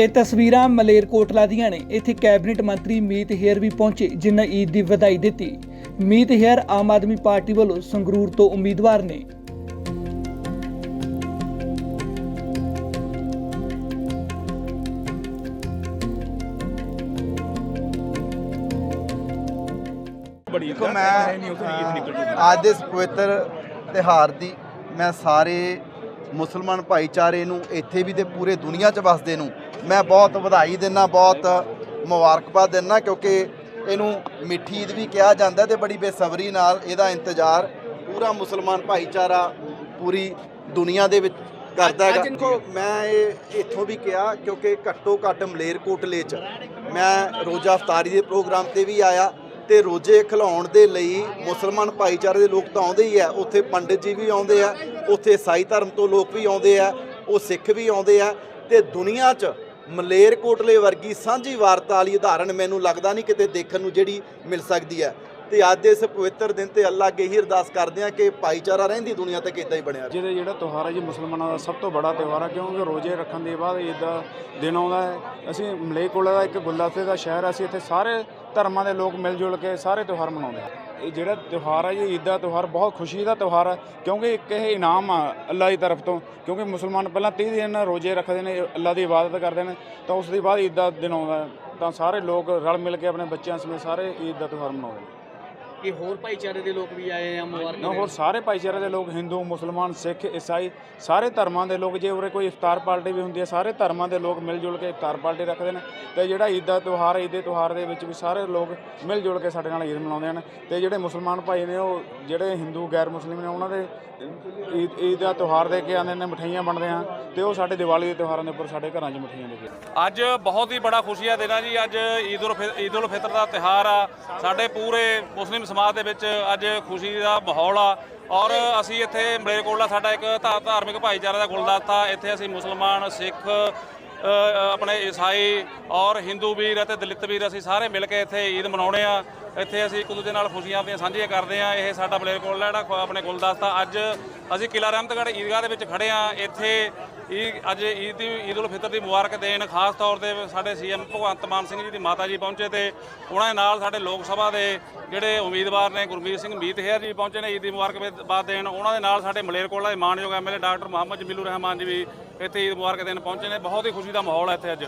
ਇਹ ਤਸਵੀਰਾਂ ਮਲੇਰਕੋਟਲਾ ਦੀਆਂ ਨੇ। ਇੱਥੇ ਕੈਬਨਿਟ ਮੰਤਰੀ ਮੀਤ ਹੇਅਰ ਵੀ ਪਹੁੰਚੇ ਜਿਨ੍ਹਾਂ ਈਦ ਦੀ ਵਧਾਈ ਦਿੱਤੀ। ਮੀਤ ਹੇਅਰ ਆਮ ਆਦਮੀ ਪਾਰਟੀ ਵੱਲੋਂ ਸੰਗਰੂਰ ਤੋਂ ਉਮੀਦਵਾਰ ਨੇ। ਦੇਖੋ ਮੈਂ ਅੱਜ ਦੇ ਇਸ ਪਵਿੱਤਰ ਤਿਹਾਰ ਦੀ ਮੈਂ ਸਾਰੇ ਮੁਸਲਮਾਨ ਭਾਈਚਾਰੇ ਨੂੰ ਇੱਥੇ ਵੀ ਤੇ ਪੂਰੇ ਦੁਨੀਆ 'ਚ ਵਸਦੇ ਨੂੰ ਮੈਂ ਬਹੁਤ ਵਧਾਈ ਦਿੰਦਾ ਬਹੁਤ ਮੁਬਾਰਕਬਾਦ ਦਿੰਦਾ ਕਿਉਂਕਿ ਇਹਨੂੰ ਮਿੱਠੀ ਈਦ ਵੀ ਕਿਹਾ ਜਾਂਦਾ ਤੇ ਬੜੀ ਬੇਸਬਰੀ ਨਾਲ ਇਹਦਾ ਇੰਤਜ਼ਾਰ ਪੂਰਾ ਮੁਸਲਮਾਨ ਭਾਈਚਾਰਾ ਪੂਰੀ ਦੁਨੀਆ ਦੇ ਵਿੱਚ ਕਰਦਾ ਹੈਗਾ। ਦੇਖੋ ਮੈਂ ਇਹ ਇੱਥੋਂ ਵੀ ਕਿਹਾ ਕਿਉਂਕਿ ਘੱਟੋ ਘੱਟ ਮਲੇਰਕੋਟਲੇ 'ਚ ਮੈਂ ਰੋਜ਼ਾ ਅਫਤਾਰੀ ਦੇ ਪ੍ਰੋਗਰਾਮ ਤੇ ਵੀ ਆਇਆ। ਤੇ ਰੋਜ਼ੇ ਖਿਲਾਉਣ ਦੇ ਲਈ ਮੁਸਲਮਾਨ ਭਾਈਚਾਰੇ ਦੇ ਲੋਕ ਤਾਂ ਆਉਂਦੇ ਹੀ ਆ। ਉੱਥੇ ਪੰਡਿਤ ਜੀ ਵੀ ਆਉਂਦੇ ਆ, ਉੱਥੇ ਈਸਾਈ ਧਰਮ ਤੋਂ ਲੋਕ ਵੀ ਆਉਂਦੇ ਆ, ਉਹ ਸਿੱਖ ਵੀ ਆਉਂਦੇ ਆ ਤੇ ਦੁਨੀਆ 'ਚ ਮਲੇਰਕੋਟਲੇ ਵਰਗੀ ਸਾਂਝੀ ਵਾਰਤਾ ਵਾਲੀ ਉਦਾਹਰਣ ਮੈਨੂੰ ਲੱਗਦਾ ਨਹੀਂ ਕਿਤੇ ਦੇਖਣ ਨੂੰ ਜਿਹੜੀ ਮਿਲ ਸਕਦੀ ਹੈ ਤੇ ਅੱਜ ਦੇ ਇਸ ਪਵਿੱਤਰ ਦਿਨ ਤੇ ਅੱਲਾ ਅੱਗੇ ਹੀ ਅਰਦਾਸ ਕਰਦੇ ਆ ਕਿ ਭਾਈਚਾਰਾ ਰਹਿੰਦੀ ਦੁਨੀਆ ਤੱਕ ਇਦਾਂ ਹੀ ਬਣਿਆ ਰਹੇ। ਜਿਹਦੇ ਜਿਹੜਾ ਤਿਉਹਾਰ ਹੈ ਜੀ, ਮੁਸਲਮਾਨਾਂ ਦਾ ਸਭ ਤੋਂ ਬੜਾ ਤਿਉਹਾਰ ਹੈ, ਕਿਉਂਕਿ ਰੋਜ਼ੇ ਰੱਖਣ ਦੇ ਬਾਅਦ ਈਦ ਦਾ ਦਿਨ ਆਉਂਦਾ ਹੈ। ਅਸੀਂ ਮਲੇਕੋਲਾ ਦਾ ਇੱਕ ਗੁਲਦਸਤੇ ਦਾ ਸ਼ਹਿਰ ਹੈ, ਅਸੀਂ ਇੱਥੇ ਸਾਰੇ ਧਰਮਾਂ ਦੇ ਲੋਕ ਮਿਲ ਜੁਲ ਕੇ ਸਾਰੇ ਤਿਉਹਾਰ ਮਨਾਉਂਦੇ ਆ। ਇਹ ਜਿਹੜਾ ਤਿਉਹਾਰ ਹੈ ਜੀ ਈਦ ਦਾ ਤਿਉਹਾਰ ਬਹੁਤ ਖੁਸ਼ੀ ਦਾ ਤਿਉਹਾਰ ਹੈ ਕਿਉਂਕਿ ਇੱਕ ਇਹ ਇਨਾਮ ਆ ਅੱਲਾ ਦੀ ਤਰਫ ਤੋਂ, ਕਿਉਂਕਿ ਮੁਸਲਮਾਨ ਪਹਿਲਾਂ 30 ਦਿਨ ਰੋਜ਼ੇ ਰੱਖਦੇ ਨੇ, ਅੱਲਾ ਦੀ ਇਬਾਦਤ ਕਰਦੇ ਨੇ, ਤਾਂ ਉਸ ਦੇ ਬਾਅਦ ਈਦ ਦਾ ਦਿਨ ਆਉਂਦਾ ਤਾਂ ਸਾਰੇ ਲੋਕ ਰਲ ਮਿਲ ਕੇ ਆਪਣੇ ਬੱਚਿਆਂ ਸਮੇਤ ਸਾਰੇ ਈਦ ਦਾ ਤਿਉਹਾਰ ਮਨਾਉਂਦੇ ਨੇ। ਕਿ ਹੋਰ ਭਾਈਚਾਰੇ ਦੇ ਲੋਕ ਵੀ ਆਏ ਆ ਮੁਬਾਰਕ ਨਾ ਹੋਰ ਸਾਰੇ ਭਾਈਚਾਰੇ ਦੇ ਲੋਕ ਹਿੰਦੂ ਮੁਸਲਮਾਨ ਸਿੱਖ ਈਸਾਈ ਸਾਰੇ ਧਰਮਾਂ ਦੇ ਲੋਕ ਜੇ ਉਰੇ ਕੋਈ ਇਫਤਾਰ ਪਾਰਟੀ ਵੀ ਹੁੰਦੀ ਹੈ ਸਾਰੇ ਧਰਮਾਂ ਦੇ ਲੋਕ ਮਿਲ ਜੁਲ ਕੇ ਇਫਤਾਰ ਪਾਰਟੀ ਰੱਖਦੇ ਨੇ ਤੇ ਜਿਹੜਾ ਈਦ ਦਾ ਤਿਉਹਾਰ ਈਦ ਦੇ ਤਿਉਹਾਰ ਦੇ ਵਿੱਚ ਵੀ ਸਾਰੇ ਲੋਕ ਮਿਲ ਜੁਲ ਕੇ ਸਾਡੇ ਨਾਲ ਈਦ ਮਨਾਉਂਦੇ ਹਨ ਤੇ ਜਿਹੜੇ ਮੁਸਲਮਾਨ ਭਾਈ ਨੇ ਉਹ ਜਿਹੜੇ ਹਿੰਦੂ ਗੈਰ ਮੁਸਲਿਮ ਨੇ ਉਹਨਾਂ ਦੇ ਈਦ ਈਦ ਦਾ ਤਿਉਹਾਰ ਦੇ ਕੇ ਆਉਂਦੇ ਨੇ ਮਠਿਆਈਆਂ ਵੰਡਦੇ ਹਨ ਤੇ ਉਹ ਸਾਡੇ ਦੀਵਾਲੀ ਦੇ ਤਿਉਹਾਰਾਂ ਦੇ ਉੱਪਰ ਸਾਡੇ ਘਰਾਂ 'ਚ ਮਠਿਆਈਆਂ ਦੇ ਕੇ ਅੱਜ ਬਹੁਤ ਹੀ ਬੜਾ ਖੁਸ਼ੀ ਦਾ ਦਿਨ ਆ ਜੀ ਅੱਜ ਈਦ ਉਲ ਫਿ- ਈਦ ਉਲ ਫਿਤਰ ਦਾ ਤਿਹਾਰ ਆ ਸਾਡੇ ਪੂਰੇ ਮੁਸਲਿਮ ਸਮਾਜ ਦੇ ਵਿੱਚ ਅੱਜ ਖੁਸ਼ੀ ਦਾ ਮਾਹੌਲ ਆ ਔਰ ਅਸੀਂ ਇੱਥੇ ਮਲੇਰਕੋਟਲਾ ਸਾਡਾ ਇੱਕ ਧਾਰਮਿਕ ਭਾਈਚਾਰੇ ਦਾ ਗੁਲਦਸਤਾ ਇੱਥੇ ਅਸੀਂ ਮੁਸਲਮਾਨ ਸਿੱਖ ਆਪਣੇ ਈਸਾਈ ਔਰ ਹਿੰਦੂ ਵੀਰ ਅਤੇ ਦਲਿਤ ਵੀਰ ਅਸੀਂ ਸਾਰੇ ਮਿਲ ਕੇ ਇੱਥੇ ਈਦ ਮਨਾਉਣੇ ਆ। ਇੱਥੇ ਅਸੀਂ ਇੱਕ ਦੂਜੇ ਨਾਲ ਖੁਸ਼ੀਆਂ ਆਪਣੀਆਂ ਸਾਂਝੀਆਂ ਕਰਦੇ ਆ। ਇਹ ਸਾਡਾ ਮਲੇਰਕੋਟਲਾ ਜਿਹੜਾ ਆਪਣੇ ਗੁਲਦਸਤਾ ਅੱਜ ਅਸੀਂ ਕਿਲਾ ਰਹਿਮਤਗੜ੍ਹ ਈਦਗਾਹ ਦੇ ਵਿੱਚ ਖੜੇ ਆ। ਇੱਥੇ ਈਦ ਅੱਜ ਈਦ ਦੀ ਈਦ ਉਲ ਫਿਤਰ ਦੀ ਮੁਬਾਰਕ ਦੇਣ, ਖਾਸ ਤੌਰ ਤੇ ਸਾਡੇ ਸੀਐਮ ਭਗਵੰਤ ਮਾਨ ਸਿੰਘ ਜੀ ਦੀ ਮਾਤਾ ਜੀ ਪਹੁੰਚੇ ਤੇ ਉਹਨਾਂ ਦੇ ਨਾਲ ਸਾਡੇ ਲੋਕ ਸਭਾ ਦੇ ਜਿਹੜੇ ਉਮੀਦਵਾਰ ਨੇ ਗੁਰਮੀਤ ਸਿੰਘ ਮੀਤ ਜੀ ਪਹੁੰਚੇ ਨੇ ਈਦ ਦੀ ਮੁਬਾਰਕਬਾਦ ਦੇਣ। ਉਹਨਾਂ ਦੇ ਨਾਲ ਸਾਡੇ ਮਲੇਰਕੋਟਲਾ ਦੇ ਮਾਨਯੋਗ ਐਮਐਲਏ ਡਾਕਟਰ ਮੁਹੰਮਦ ਜਮੀਲੁਰ ਰਹਿਮਾਨ ਜੀ ਵੀ ਇੱਥੇ ਈਦ ਮੁਬਾਰਕ ਦੇਣ ਪਹੁੰਚੇ ਨੇ। ਬਹੁਤ ਹੀ ਖੁਸ਼ੀ ਦਾ ਮਾਹੌਲ ਹੈ ਇੱਥੇ ਅੱਜ।